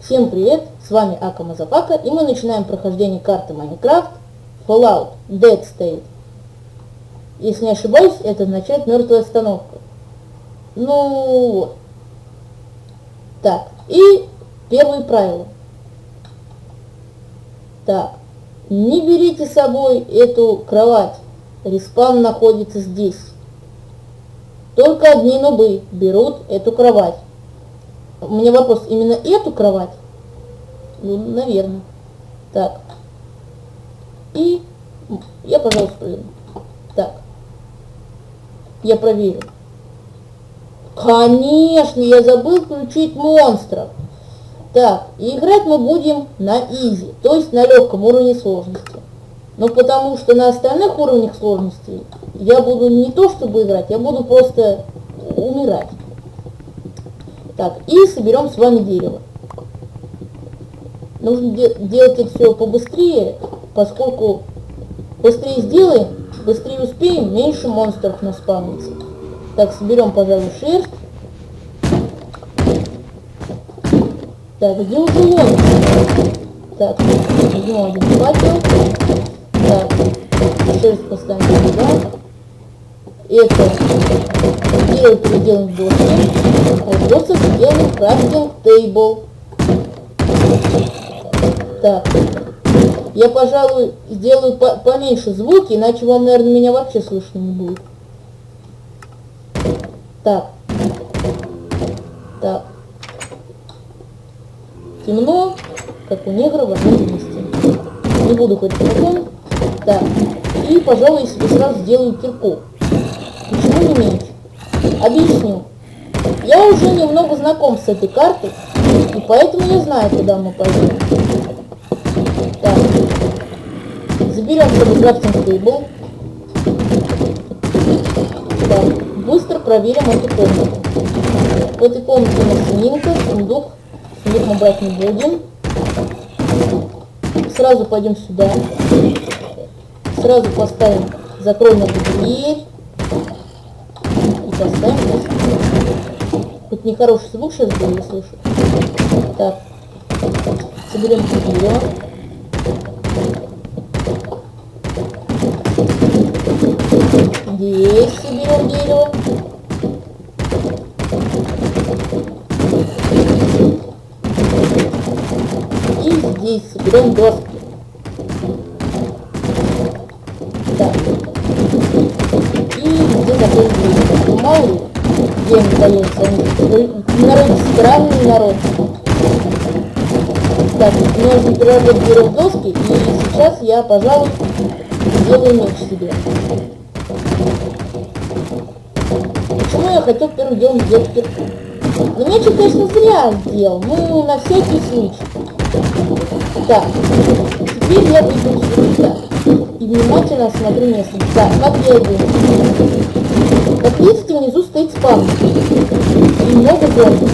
Всем привет, с вами Ака Мазапака, и мы начинаем прохождение карты Майнкрафт Fallout Dead State. Если не ошибаюсь, это означает мертвая остановка. Ну вот. Так, и первые правила. Так, не берите с собой эту кровать. Респаун находится здесь. Только одни нубы берут эту кровать. У меня вопрос, именно эту кровать? Ну, наверное. Так. И я, пожалуйста, так. Я проверю. Конечно, я забыл включить монстров. Так, и играть мы будем на изи, то есть на легком уровне сложности. Но потому что на остальных уровнях сложности я буду не то чтобы играть, я буду просто умирать. Так, и соберем с вами дерево. Нужно де делать это все побыстрее, поскольку быстрее сделаем, быстрее успеем, меньше монстров наспавнится. Так, соберем, пожалуй, шерсть. Так, где уже он? Так, возьмем один факел. Так, шерсть поставим сюда. Это делаем, переделаем доски. А досок сделаем крафтинг тейбл. Так, я, пожалуй, сделаю по поменьше звуки, иначе вам, наверное, меня вообще слышно не будет. Так. Так темно, как у негра в одном месте. Не буду ходить на Так, и, пожалуй, себе сразу сделаю кирку. Не? Объясню. Я уже немного знаком с этой картой, и поэтому я знаю, куда мы пойдем. Так. Заберем чтобы крафтинг тейбл. Так, быстро проверим эту комнату. В этой комнате у нас свинка, сундук, Сундук мы брать не будем. Сразу пойдем сюда. Сразу поставим, закроем эту дверь. И поставим здесь. Тут нехороший звук сейчас был, я слышу. Так. Соберем дерево. Здесь соберем дерево. здесь соберем доски. Так. И где такой ну, мало ли, дается. Народ странный народ. Так, нужно переработать берем доски, и сейчас я, пожалуй, сделаю меч себе. Почему я хотел первым делом сделать кирку? Ну, меч конечно, зря сделал, ну, на всякий случай. Так, теперь я выйду сюда и внимательно осмотрю местность. Так, как я иду? Как видите, внизу стоит спам. И много зомби.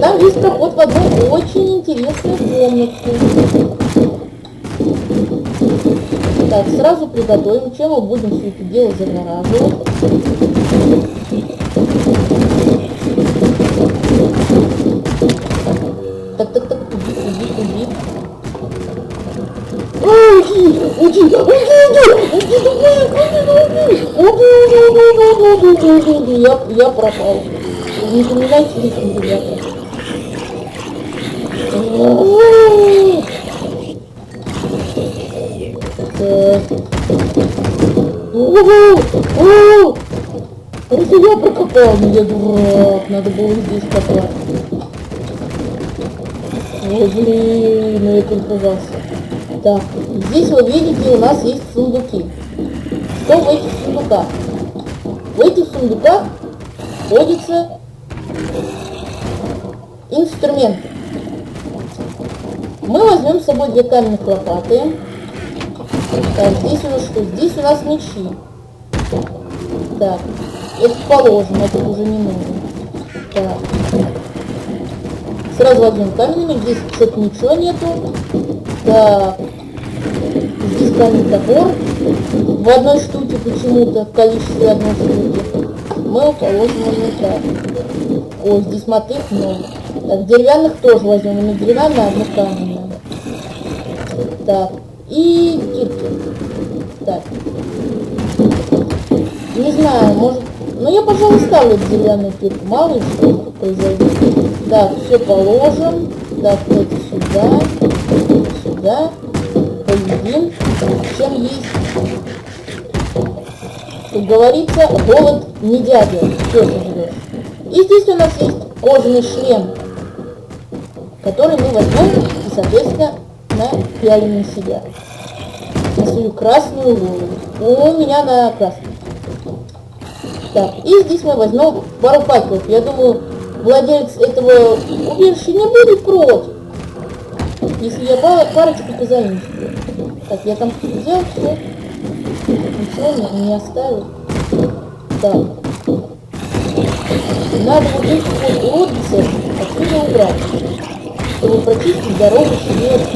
Там есть проход в одну очень интересную комнату. Так, сразу приготовим, чем мы будем все это дело загораживать. Уйди, я, я пропал. Не понимаете, лично, ребята. Это я прокопал, но я дурак, надо было здесь копать. Ой, блин, ну я перепугался. Так, здесь вы видите, у нас есть сундуки. Что в этих сундуках? В этих сундуках находятся инструменты. Мы возьмем с собой две каменных лопаты. Так, здесь у нас что? Здесь у нас мечи. Так, это положим, это уже не нужно. Так. Сразу возьмем каменными, здесь что-то ничего нету. Так. Здесь каменный топор. В одной штуке почему-то, в количестве одной штуки. Мы положим так. О, здесь мотых много. Так, деревянных тоже возьмем. Не деревянная, а одну каменную. Так, и кирки. Так. Не знаю, может... Ну, я, пожалуй, ставлю деревянную кирку. Мало что произойдет. Так, все положим. Так, это сюда. Сюда. Поедим. Чем есть. Как говорится, голод не дядя. Все живешь. И здесь у нас есть кожаный шлем, который мы возьмем и, соответственно, напялим на себя. На свою красную голову. У меня на красную. Так, и здесь мы возьмем пару факелов. Я думаю, владелец этого убежища не будет против. Если я пар парочку позаимствую. Так, я там взял все. Ничего не, не оставил. Так. Надо вот эти вот уродцы отсюда убрать. Чтобы прочистить дорогу себе к...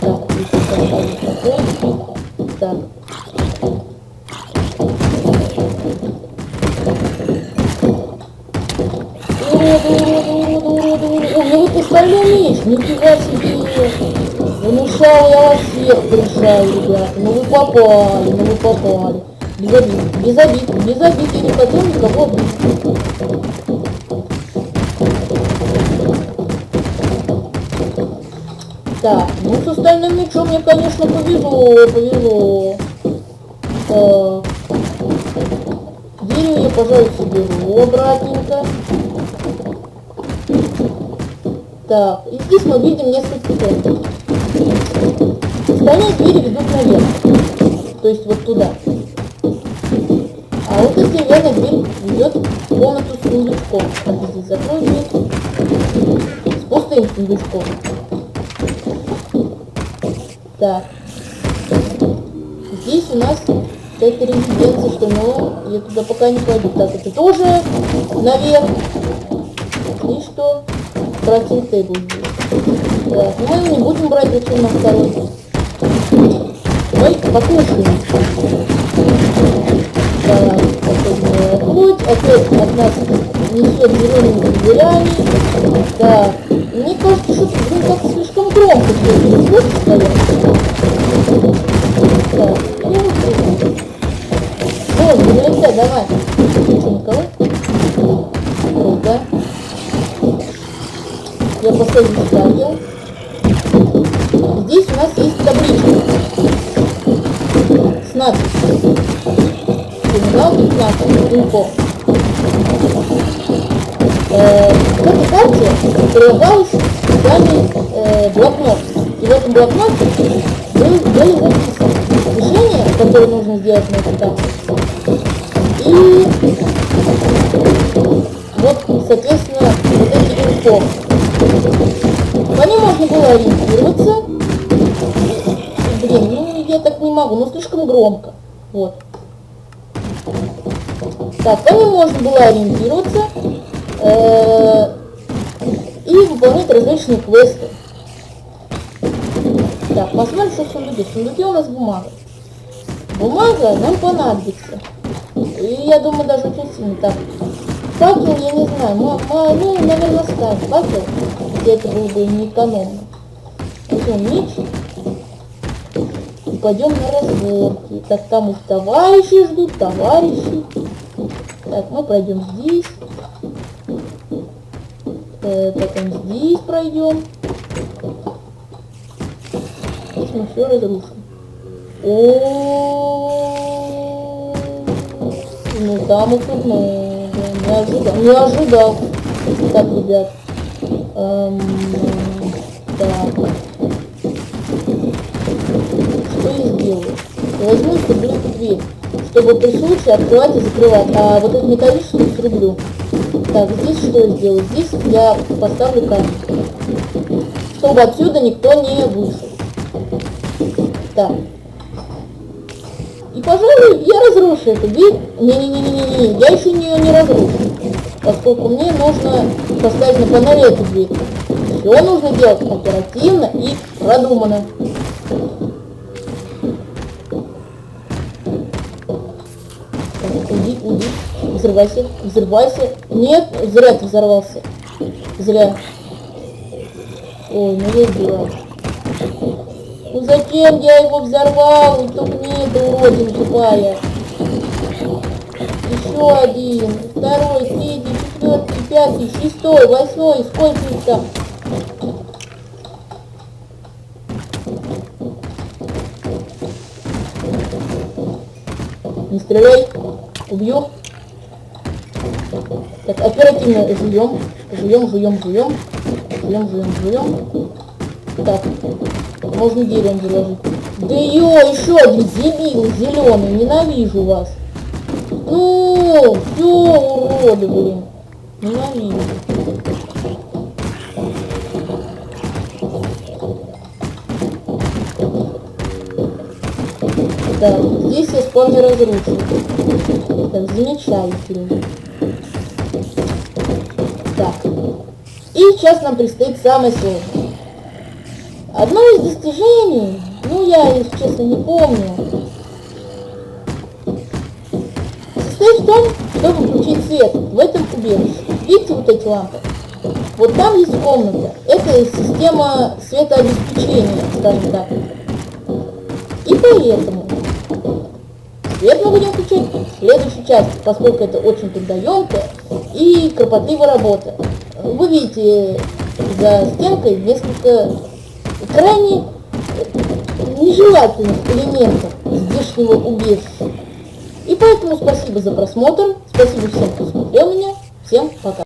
Так, здесь такой. Так. Ну ты стальной меч, нифига себе. Внушал я вас всех решаю, ребята. Ну вы попали, ну вы попали. Без обид, без обид, без обид. Я не хотел никого обидеть. Так, ну с остальным мечом мне, конечно, повезло, повезло. Так. Дерево я, пожалуй, соберу обратненько. Так, и здесь мы видим несколько пунктов. Остальные двери ведут наверх. То есть вот туда. А вот эта деревянная дверь ведет в комнату с сундучком. Здесь закрою дверь. С пустым сундучком. Так. Здесь у нас это резиденция, что ну, я туда пока не пойду. Так, это тоже наверх. И что? Тейбл здесь. Так, ну мы не будем брать зачем на второй. Покушаем. Так, плоть, опять от нас несет зелеными дверями. Так, мне кажется, что блин, как слишком громко все это стоят. Так, ну вот Вот, не вылезай, давай. Что, никого? Круто. Я последний ставил. 15. Инфо. Э, в этой карте прилагалось специальный э, блокнот. И в этом блокноте по ним можно было ориентироваться э, и выполнять различные квесты. Так, посмотрим, что в сундуке. В сундуке у нас бумага. Бумага нам понадобится. И я думаю, даже очень сильно. Так, факел, я не знаю, мы, мы, ну, наверное, ставим факел, хотя это было бы не экономно. Возьмем меч и пойдем на разборки. Так, там их товарищи ждут, товарищи. Так, мы пройдем здесь. Э, потом здесь пройдем. Здесь мы все разрушим. О, ну там их много. Не ожидал. Не ожидал. Так, ребят. Эм, так. Что я сделаю? Возьму эту дверь, чтобы при случае открывать и закрывать. А вот эту металлическую срублю. Так, здесь что я сделаю? Здесь я поставлю камень. Чтобы отсюда никто не вышел. Так. И, пожалуй, я разрушу эту дверь. Не-не-не-не-не, я еще ее не разрушу. Поскольку мне нужно поставить на панели эту дверь. Все нужно делать оперативно и продуманно. Так, уйди, уйди, Взрывайся, взрывайся. Нет, зря ты взорвался. Зря. Ой, ну я убила. Ну зачем я его взорвал? Тут мне это уродина тупая. Еще один, второй, третий, четвертый, пятый, шестой, восьмой, сколько их там? Не стреляй, убью. Так, оперативно жуем, жуем, жуем, жуем, жуем, жуем, жуем. Так, можно деревом заложить. Да ё, еще один дебил зеленый, ненавижу вас. Ну, все, уроды, блин. Ненавижу. Так, здесь спавнер разрушил. Так, замечательно. Так. И сейчас нам предстоит самое сложное. Одно из достижений, ну я, если честно, не помню, состоит в том, чтобы включить свет в этом убежище. Видите вот эти лампы? Вот там есть комната. Это система светообеспечения, скажем так. И поэтому свет мы будем включать в следующей части, поскольку это очень трудоемкая и кропотливая работа. Вы видите за стенкой несколько крайне нежелательных элементов здешнего убежища. И поэтому спасибо за просмотр, спасибо всем, кто смотрел меня, всем пока.